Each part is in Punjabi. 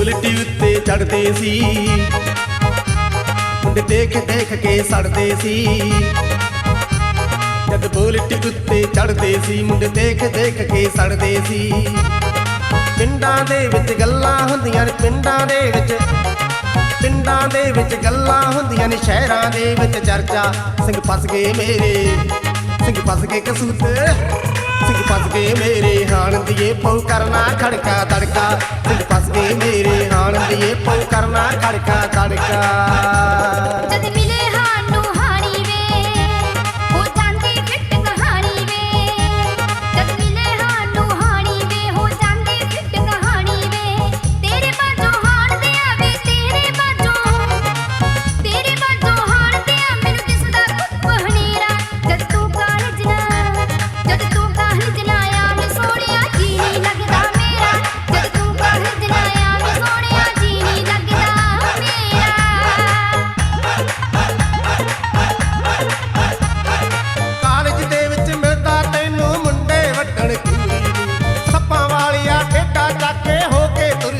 ਬੁਲਟੀ ਉੱਤੇ ਚੜਦੇ ਸੀ। ਮੁੰਡੇ ਦੇਖ ਦੇਖ ਕੇ ਸੜਦੇ ਸੀ। ਜਦ ਬੁਲਟ ਉੱਤੇ ਚੜਦੇ ਸੀ, ਮੁੰਡੇ ਦੇਖ ਦੇਖ ਕੇ ਸੜਦੇ ਸੀ। ਪਿੰਡਾਂ ਦੇ ਵਿੱਚ ਗੱਲਾਂ ਹੁੰਦੀਆਂ ਨੇ, ਪਿੰਡਾਂ ਦੇ ਵਿੱਚ। ਪਿੰਡਾਂ ਦੇ ਵਿੱਚ ਗੱਲਾਂ ਹੁੰਦੀਆਂ ਨੇ, ਸ਼ਹਿਰਾਂ ਦੇ ਵਿੱਚ ਚਰਚਾ। ਸਿੰਘ ਫਸ ਗਏ ਮੇਰੇ, ਸਿੰਘ ਫਸ ਗਏ ਕਸੂਤੇ। ਸਿੰਘ ਫਸ ਗਏ ਮੇਰੇ ਹਾਣ ਦੀਏ, ਪਉ ਕਰਨਾ ਖੜਕਾ ਤੜਕਾ। ਸਿੰਘ ਫਸ ਗਏ ਮੇਰੇ ਹਾਣ ਦੀਏ, ਪਉ ਕਰਨਾ ਖੜਕਾ ਤੜਕਾ।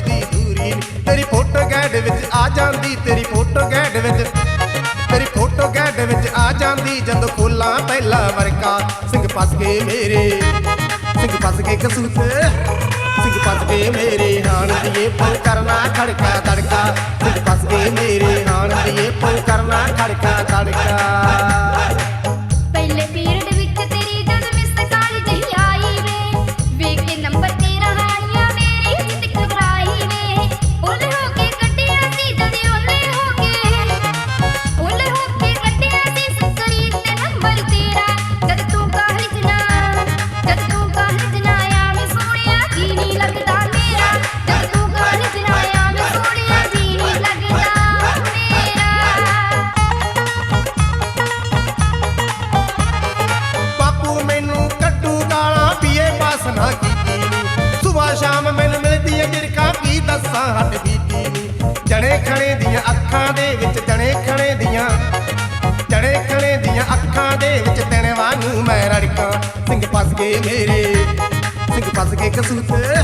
ਨੀ ਤੇਰੀ ਫੋਟੋ ਗੈਡ ਵਿੱਚ ਆ ਜਾਂਦੀ, ਤੇਰੀ ਫੋਟੋ ਗੈਡ ਵਿੱਚ, ਤੇਰੀ ਫੋਟੋ ਗੈਡ ਵਿੱਚ ਆ ਜਾਂਦੀ। ਜਦੋਂ ਖੋਲਾਂ ਪਹਿਲਾ ਵਰਕਾ ਸਿੰਘ ਫਸ ਗਏ ਮੇਰੇ। ਸਿੰਘ ਫਸ ਗਏ ਕਸੂਤੇ। ਸਿੰਘ ਫਸ ਗਏ ਮੇਰੇ ਹਾਣ ਦੀਏ ਪਉ ਕਰਨਾ, ਖੜਕਾ ਤੜਕਾ। ਸਿੰਘ ਫਸ ਗਏ ਮੇਰੇ ਹਾਣ ਦੀਏ ਪਉ ਕਰਨਾ, ਖੜਕਾ ਤੇਰੇ ਮੈਂ ਰੜਕਾਂ। ਸਿੰਘ ਫਸ ਗਏ ਮੇਰੇ। ਸਿੰਘ ਫਸ ਗਏ ਕਸੂਤੇ।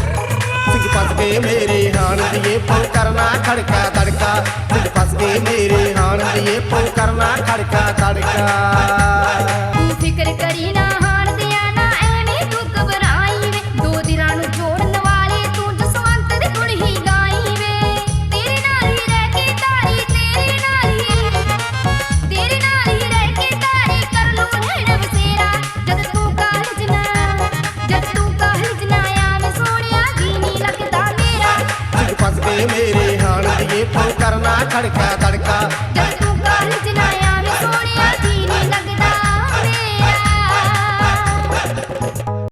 ਸਿੰਘ ਫਸ ਗਏ ਮੇਰੇ ਹਾਣ ਦੀਏ ਪਉ ਕਰਨਾ ਖੜਕਾ ਤੜਕਾ। ਸਿੰਘ ਫਸ ਗਏ ਮੇਰੇ ਹਾਣ ਦੀਏ ਪਉ ਕਰਨਾ ਖੜਕਾ ਤੜਕਾ। ਤੂੰ ਫਿਕਰ ਕਰੀ